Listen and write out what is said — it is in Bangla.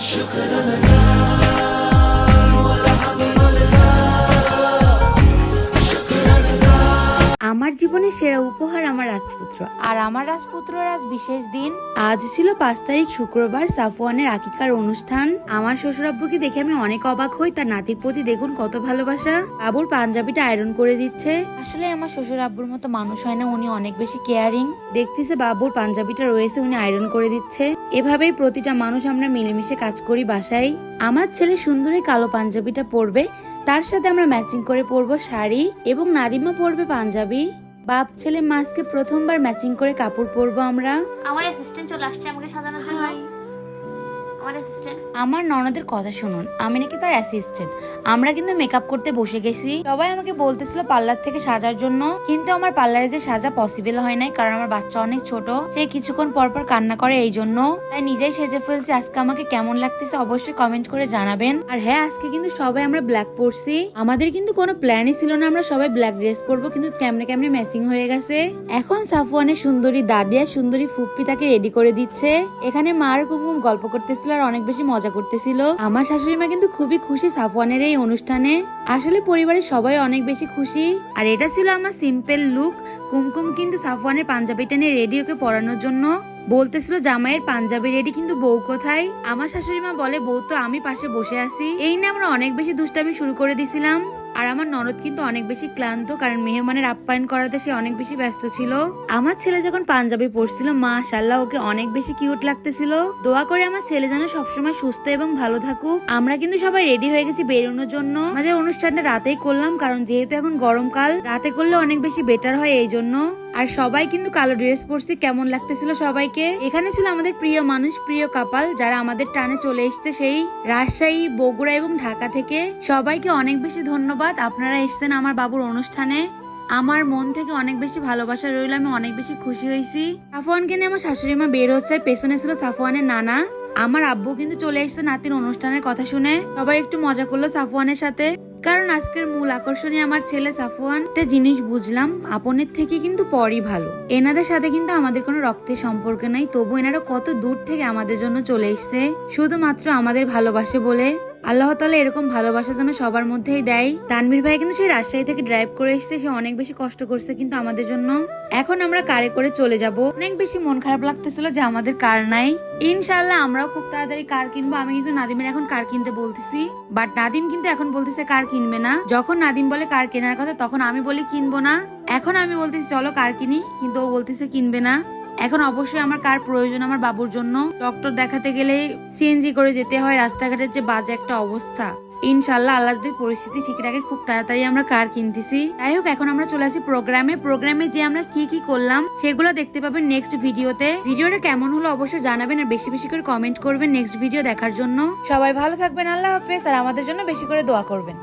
Şükranına আমার জীবনের সেরা উপহার আমার রাজপুত্র। আর আমার রাজপুত্রর আজ বিশেষ দিন। আজ ছিল পাঁচ তারিখ শুক্রবার সাফওয়ানের আকিকার অনুষ্ঠান। আমার শ্বশুরাব্বুকে দেখে আমি অনেক অবাক হই, তার নাতির প্রতি দেখুন কত ভালোবাসা। বাবুর পাঞ্জাবিটা আয়রন করে দিচ্ছে। আসলে আমার শ্বশুর আব্বুর মতো মানুষ হয় না, উনি অনেক বেশি কেয়ারিং। দেখতেছে বাবুর পাঞ্জাবিটা রয়েছে, উনি আয়রন করে দিচ্ছে। এভাবেই প্রতিটা মানুষ আমরা মিলেমিশে কাজ করি বাসায়। আমার ছেলে সুন্দরী কালো পাঞ্জাবিটা পরবে তার সাথে আমরা ম্যাচিং করে পরবো শাড়ি এবং নাদিমা পরবে পাঞ্জাবি। বাপ ছেলে মাসকে প্রথমবার ম্যাচিং করে কাপড় পরবো আমরা। আমার অ্যাসিস্ট্যান্ট চলে আসছে আমাকে সাজানোর জন্য। আমার অ্যাসিস্ট্যান্ট আমার ননদের কথা শুনুন, আমি নাকি তার অ্যাসিস্ট্যান্ট আমরা কিন্তু মেকআপ করতে বসে গেছি। সবাই আমাকে বলতেছিল পার্লার থেকে সাজার জন্য, কিন্তু আমার পার্লারে যে সাজা পসিবল হয় নাই, কারণ আমার বাচ্চা অনেক ছোট। সে কিছুক্ষণ পর পর কান্না করে এই জন্য। তাই নিজেই সেজে ফেলছি। আজকে আমাকে কেমন লাগতেছে অবশ্যই কমেন্ট করে জানাবেন। আর হ্যাঁ আজকে কিন্তু সবাই আমরা ব্ল্যাক পরছি। আমাদের কিন্তু কোনো প্ল্যানই ছিল না আমরা সবাই ব্ল্যাক ড্রেস পরবো, কিন্তু কেমনে কেমনে ম্যাচিং হয়ে গেছে। এখন সাফওয়ানের সুন্দরী দাদি আর সুন্দরী ফুপ্পি তাকে রেডি করে দিচ্ছে। এখানে মার কুমকুম গল্প করতেছিল আর অনেক বেশি মজা করতেছিল। আমার শাশুড়ি মা কিন্তু খুবই খুশি সাফওয়ানের এই অনুষ্ঠানে। আসলে পরিবারের সবাই অনেক বেশি খুশি। আর এটা ছিল আমার সিম্পল লুক কুমকুম কিন্তু সাফওয়ানের পাঞ্জাবিটা নিয়ে রেডি ওকে পরানোর জন্য। বলতেছিল, জামাইয়ের পাঞ্জাবি রেডি কিন্তু বউ কোথায়? আমার শাশুড়ি মা বলে, বউ তো আমি পাশে বসে আছি। এই নিয়ে আমরা অনেক বেশি দুষ্টামি শুরু করে দিছিলাম। আর আমার ননদ কিন্তু অনেক বেশি ক্লান্ত, কারণ মেহমানের আপ্যায়ন করাতে সে অনেক বেশি ব্যস্ত ছিল। আমার ছেলে যখন পাঞ্জাবি পরছিল মাশাল্লাহ ওকে অনেক বেশি কিউট লাগতেছিল। দোয়া করে আমার ছেলে যেন সবসময় সুস্থ এবং ভালো থাকুক। আমরা কিন্তু সবাই রেডি হয়ে গেছি বেরোনোর জন্য। আমাদের অনুষ্ঠানটা রাতেই করলাম, কারণ যেহেতু এখন গরমকাল, রাতে করলে অনেক বেশি বেটার হয় এই জন্য। আর সবাই কিন্তু কালো ড্রেস পরছি, কেমন লাগতেছিল সবাইকে? এখানে ছিল আমাদের প্রিয় মানুষ, প্রিয় কাপাল যারা আমাদের টানে চলে এসছে সেই রাজশাহী, বগুড়া এবং ঢাকা থেকে। সবাইকে অনেক বেশি ধন্যবাদ। আপনারা এসছেন আমার বাবুর অনুষ্ঠানে। আমার মন থেকে অনেক বেশি ভালোবাসা রইল, আমি অনেক বেশি খুশি হয়েছি। সাফওয়ানকে নিয়ে আমার শাশুড়ি মা বের হচ্ছে পেছনে ছিল সাফওয়ানের নানা। আমার আব্বু কিন্তু চলে এসেছে নাতির অনুষ্ঠানের কথা শুনে। সবাই একটু মজা করল সাফওয়ানের সাথে। কারণ আজকের মূল আকর্ষণই আমার ছেলে সাফওয়ান। একটা জিনিস বুঝলাম, আপনের থেকে কিন্তু পরই ভালো। এনাদের সাথে কিন্তু আমাদের কোনো রক্তের সম্পর্ক নাই, তবু এনারা কত দূর থেকে আমাদের জন্য চলে এসছে। শুধুমাত্র আমাদের ভালোবাসে বলে। আল্লাহ তালা এরকম ভালোবাসা যেন সবার মধ্যেই দেয়। তানভীর ভাই কিন্তু সেই রাজশাহী থেকে ড্রাইভ করে এসেছে, সে অনেক বেশি কষ্ট করছে কিন্তু আমাদের জন্য। এখন আমরা কারে করে চলে যাব। অনেক বেশি মন খারাপ লাগতেছিল যে আমাদের কার নাই। ইনশাল্লাহ আমরাও খুব তাড়াতাড়ি কার কিনবো। আমি কিন্তু নাদিমের এখন কার কিনতে বলতেছি। বাট নাদিম কিন্তু এখন বলতেছে কার কিনবে না। যখন নাদিম বলে কার কেনার কথা, তখন আমি বলি কিনবো না। এখন আমি বলতেছি, চলো কার কিনি। কিন্তু ও বলতেছে, কিনবে না। এখন অবশ্যই আমার কার প্রয়োজন, আমার বাবুর জন্য? ডক্টর দেখাতে গেলে সিএনজি করে যেতে হয়, রাস্তাঘাটের যে বাজে একটা অবস্থা। ইনশাল্লাহ আল্লাহ যদি পরিস্থিতি ঠিক রাখে, খুব তাড়াতাড়ি আমরা কার কিনতেছি। যাই হোক, এখন আমরা চলে আসি প্রোগ্রামে প্রোগ্রামে যে আমরা কি কি করলাম, সেগুলো দেখতে পাবেন নেক্সট ভিডিওতে ভিডিওটা কেমন হলো অবশ্যই জানাবেন আর বেশি বেশি করে কমেন্ট করবেন নেক্সট ভিডিও দেখার জন্য। সবাই ভালো থাকবেন, আল্লাহ হাফেজ। আর আমাদের জন্য বেশি করে দোয়া করবেন।